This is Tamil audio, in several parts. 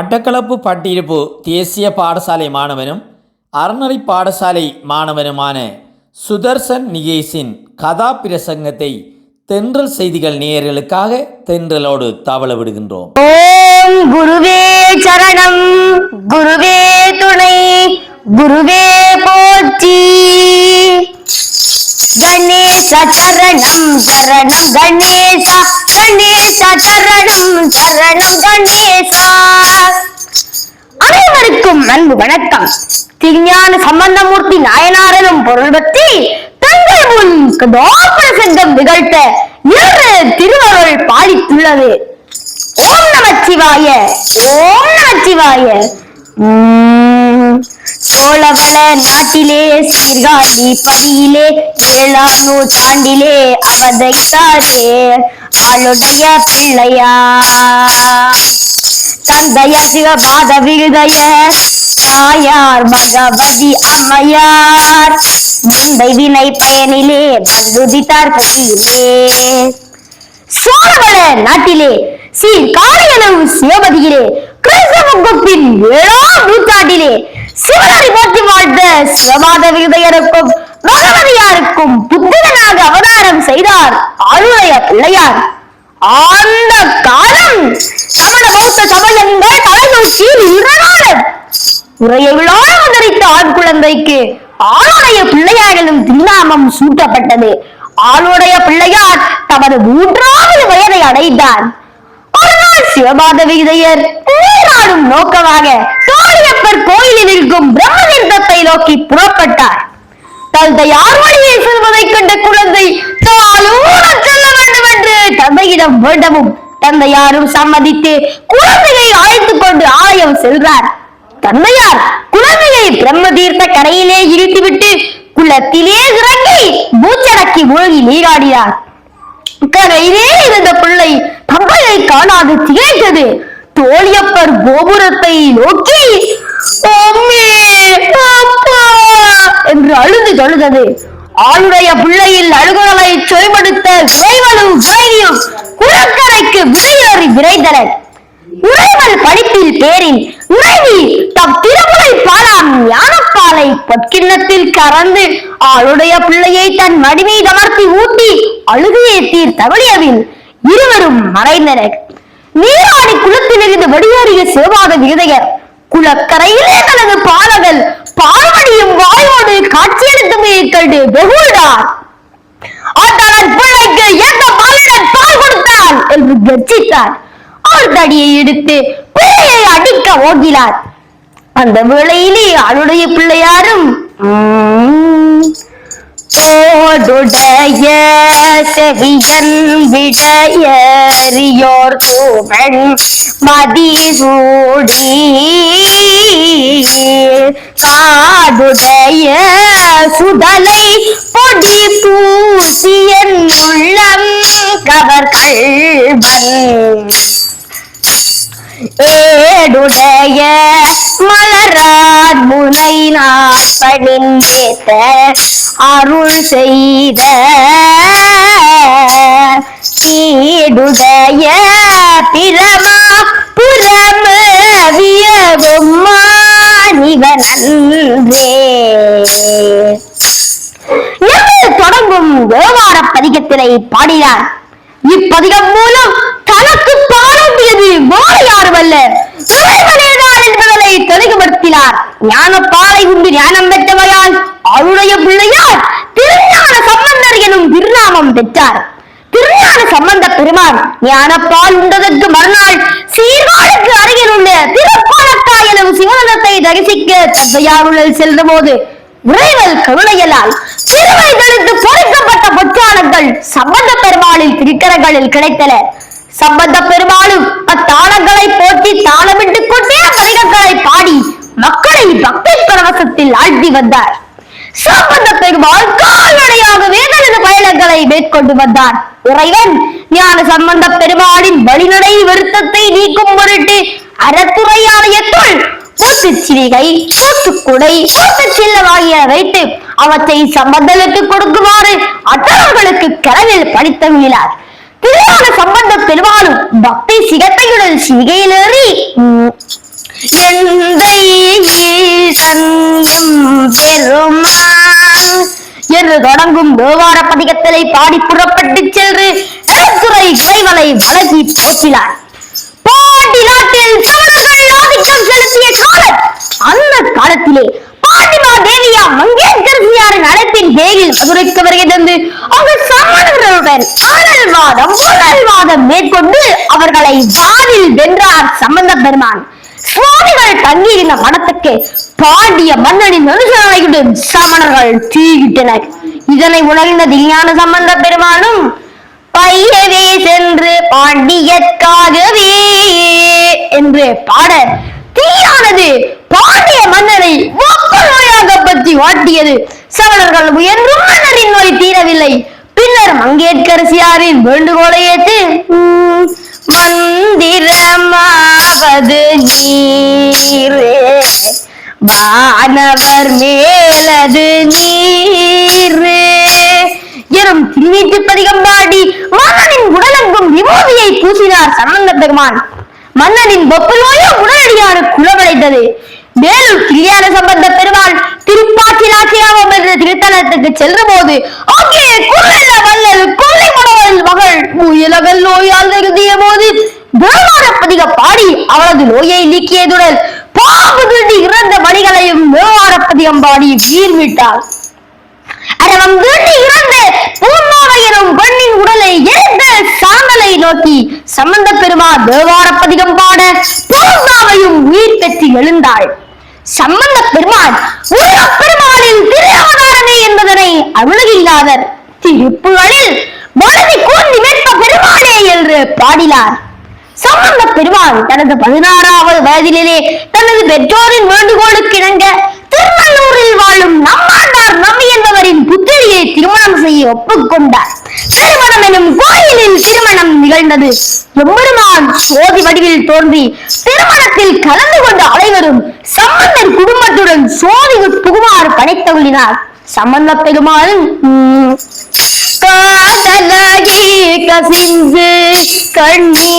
மட்டக்களப்பு பட்டிருப்பு தேசிய பாடசாலை மாணவனும் அறநறி பாடசாலை மாணவனுமான சுதர்சன் நிகேஷின் கதாபிரசங்கத்தை தென்றல் செய்திகள் நேயர்களுக்காக தென்றலோடு தவள விடுகின்றோம். ஓம் குருவே சரணம் குருவே துணை குருவே போற்றி. கணேச சரணம் சரணம் கணேசா. கணேசா சரணம் சரணம் கணேசா. அனைவருக்கும் அன்பு வணக்கம். திருஞான சம்பந்தமூர்த்தி நாயனாரனும் பொருள் பற்றி தங்கள் முன் கதோபிரசங்கம் நிகழ்த்த இரு திருவருள் பாலித்துள்ளது ஓம் நமச்சிவாய ஓம் நமச்சிவாய சோழவள நாட்டிலே சீர்காழி படியிலே ஏழாம் நூற்றாண்டிலே அவதைத்தாரே ஆளுடைய பிள்ளையார் தந்தைய சிவபாத விழுதைய தாயார் பகவதி அம்மையார். முந்தை வினை பயனிலே வந்துதித்தார் கையிலே சோழவள நாட்டிலே ஸ்ரீ காளியளவு சிவபதியிலே கிறிஸ்தவகுப்பின் ஏழாம் நூற்றாண்டிலே சிவனடி போற்றி வாழ்ந்த சிவபாத விருதையருக்கும் பகவதியாருக்கும் புத்திரனாக அவதாரம் செய்தார் ஆளுடைய பிள்ளையார். ஆந்த காலம் சமண பௌத்த சமயங்கள் தலைநோக்கி தலைநோக்கியில் காலம் உரையை விழாக ஆண் குழந்தைக்கு. ஆளுடைய பிள்ளையார் எனும் திருநாமம் சூட்டப்பட்டது. ஆளுடைய பிள்ளையார் தமது மூன்றாவது வயதை அடைந்தார். சிவபாத விகிதையர் நீராடும் நோக்கமாக தோழியப்பர் கோயிலில் இருக்கும் பிரம்மலிங்கத்தை நோக்கி புறப்பட்டார். தந்தை யார் வழியை கண்ட குழந்தை தாளூட செல்ல வேண்டும் என்று தந்தையிடம் வேண்டவும். தந்தையாரும் சம்மதித்து குழந்தையை அழைத்துக் கொண்டு ஆலயம் செல்றார். தந்தையார் குழந்தையை பிரம்ம தீர்த்த கரையிலே இழுத்துவிட்டு குளத்திலே இறங்கி மூச்சடக்கி மூழ்கி நீராடினார். கரையிலே இருந்த பிள்ளை தந்தையை காணாது திகைத்தது. தோழியப்பர் கோபுரத்தை நோக்கி அம்மே தொழுதது ஆளுடைய பிள்ளையில் அழுகுறலை சொய்படுத்த விரைவலும் விரைவியும் குளக்கரைக்கு விரையேறி விரைந்தனர். உறைவல் படிப்பில் பேரின் உறைவி தம் திருமுறை பாலாம் ஞானப்பாலை பொற்கிண்ணத்தில் கறந்து ஆளுடைய பிள்ளையை தன் மடிமை தமர்த்தி ஊட்டி அழுகையை தீர் தவழியவில் இருவரும் மறைந்தனர். நீராடி குளத்திலிருந்து வெளியேறிய சிவபாத விருதையர் குளக்கரையிலே தனது பாலகள் பால்வடியும் வாயோடு அவர்களுடைய கண்டு வெகுண்டார் பிள்ளைக்கு எந்த பாலுடன் பால் கொடுத்தார் என்று கர்ஜித்தார். அவர் தடியை எடுத்து பிள்ளையை அடிக்க ஓடினார் அந்த வேளையிலே அவளுடைய பிள்ளையாரும் உம், செவியன் விடையறியோர் தூவன் மதிசூடி காடுடைய சுடலை பொடி பூசியன் உள்ளம் கவர் கள்வன் ஏடுடைய மலரார் முனை படிந்தேத்த அருள் செய்த தீடுடைய பிரமா புறமவியவும் மாணிவனன்றே என்று தொடங்கும் தேவார பதிகத்தினை பாடினார்? இப்பதிகம் மூலம் தனக்கு பாடவியது வேறு அல்ல இறைவனேதான் என்பதனை தெளிவுபடுத்தினார். ஞான பாலை உண்டு ஞானம் பெற்றவையால் அவருடைய பிள்ளையார் திருஞான சம்பந்தர் எனும் திருநாமம் பெற்றார். திருஞான சம்பந்த பெருமான் ஞானப்பால் உண்டதற்கு மறுநாள் சீர்காழிக்கு அருகில் உள்ள திருப்பாலக்காய் எனும் சிவனத்தை தரிசிக்க தந்தையாருள் சென்ற போது இறைவல் கருணையலால் சிறுவை தடுத்து பொறிக்கப்பட்ட பொற்றானங்கள் சம்பந்த பெருமாளில் திருக்கரங்களில் கிடைத்தன. சம்பந்த பெருமாளும் அத்தாளங்களை போட்டி தாளமிட்டுக் கொண்டே பதிகங்களை பாடி மக்களை பக்தி பரவசத்தில் ஆழ்த்தி வந்தார். சம்பந்த பெருமாள் கால்நடையாகவே தனது பயணங்களை மேற்கொண்டு வந்தார் இறைவன் ஞான சம்பந்த பெருமாளின் வழிநடை வருத்தத்தை நீக்கும் பொருட்டு அறத்துறையாலயத்துள் ஆலயத்துள் மூத்துச்சிவிகை மூத்துக்குடை மூத்துச் சில்லம் வைத்து அவற்றை சம்பந்தலுக்கு கொடுக்குமாறு அட்டவர்களுக்கு கனவில் படித்தமிழார் திருவான சம்பந்த பெருமாளும் பக்தி சிகத்தையுடன் சிகையிலேறி பெருமான்? என்று தொடங்கும் தேவார பதிகத்திலை பாடி புறப்பட்டு சென்று எழுத்துறை கைவலை வழங்கி போற்றினார். பாண்டி அவர்களை வென்றார் சம்பந்த பெருமான். சுவாமிகள் தங்கியிருந்த மடத்துக்கு பாண்டிய மன்னனின் அனுசரணையுடன் சமணர்கள் தீயிட்டனர். இதனை உணர்ந்த திஞான சம்பந்த பெருமானும் பையவே சென்று பாண்டியற்காகவே என்று பாட தீயானது பாண்டிய மன்னரை ஒப்பு நோயாக பற்றி வாட்டியது. சவணர்கள் உயர்ந்தும் மன்னரின் நோய் தீரவில்லை. பின்னர் மங்கேற்கரசியாரின் வேண்டுகோளை ஏற்று மந்திரமாவது நீரே வானவர் மேலது நீரே. எனும் திருவீட்டு பதிகம் பாடி மன்னனின் உடலெங்கும் விபூதியை பூசினார் சம்பந்த பெருமான். மன்னனின் வெப்பு உடனடியான குளமடைந்தது மேலும் கல்யாண சம்பந்த பெருமாள் திருப்பாச்சிலாச்சியாமம் என்ற திருத்தலத்துக்கு செல்ற போது அங்கே குள்ளல்ல வல்லல் கொள்ளை மணவரின் மகள் முயலகல் நோயால் நிறுத்திய போது தேவார பதிக பாடி அவளது நோயை நீக்கியதுடன் பாம்பு இறந்த மணிகளையும் தேவார பாடி வீர் விட்டாள். அரவம் தீண்டி இறந்த பூர்ணாவை எனும் பெண்ணின் உடலை எரிந்த சாந்தலை நோக்கி சம்பந்த பெருமா தேவாரப்பதிகம் பாட பூர்ணாவையும் உயிர் பெற்று எழுந்தாள். சம்பந்த பெருமான் உலகப் பெருமாளின் திரு அவதாரமே என்பதனை அருளகில்லாதர் திருப்புகளில் மருதி கூர்ந்து மேற்க பெருமானே என்று பாடினார். சம்பந்த பெருமாள் தனது பதினாறாவது வயதிலே தனது பெற்றோரின் வேண்டுகோளுக்கு இணங்க திருநள்ளூரில் வாழும் நம்மாண்டார் நம்பி என்பவரின் புத்திரியை திருமணம் செய்ய ஒப்புக்கொண்டார். திருமணம் எனும் கோயிலில் திருமணம் நிகழ்ந்தது. எம்பெருமான் சோதி வடிவில் தோன்றி திருமணத்தில் கலந்து கொண்ட அனைவரும் சம்பந்தர் குடும்பத்துடன் சோதி புகுமாறு படைத்தொழினார் சம்பந்த பெருமாள் உம், காதலகி கசிந்து கண்ணீர்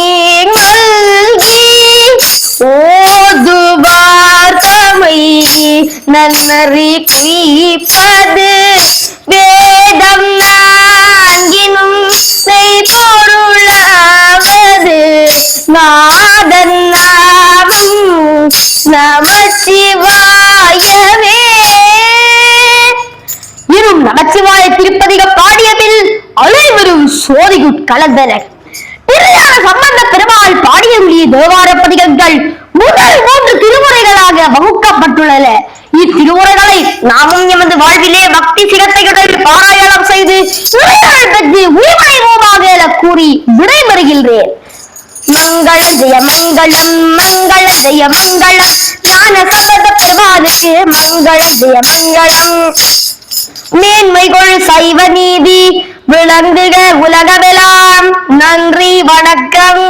நன்னறி குய்ப்பது வேதம் நான்கினும் செய்பொருளாவது. நாதன் நாமம் நமச்சிவாயவே. இரும் நமச்சிவாய திருப்பதிக பாடியதில் அனைவரும் சோதிகுட் கலந்தனர் திருஞான சம்பந்த பெருமாள் பாடியருளிய தேவார பதிகங்கள் முதல் மூன்று திருமுறைகளாக வகுக்கப்பட்டுள்ளன. இத்திருவுரைகளை நாமும் எமது வாழ்விலே பக்தி சிரத்தையுடன் பாராயணம் செய்து இறையாள் பெற்று உயிரை என கூறி விடைபெறுகின்றேன் மங்கள ஜெய மங்களம் மங்கள ஜெய மங்களம் ஞான சம்பந்த பெருமானுக்கு மங்கள ஜெய மங்களம். மேன்மைகள் சைவ நீதி விளங்குக உலகமெல்லாம் நன்றி வணக்கம்.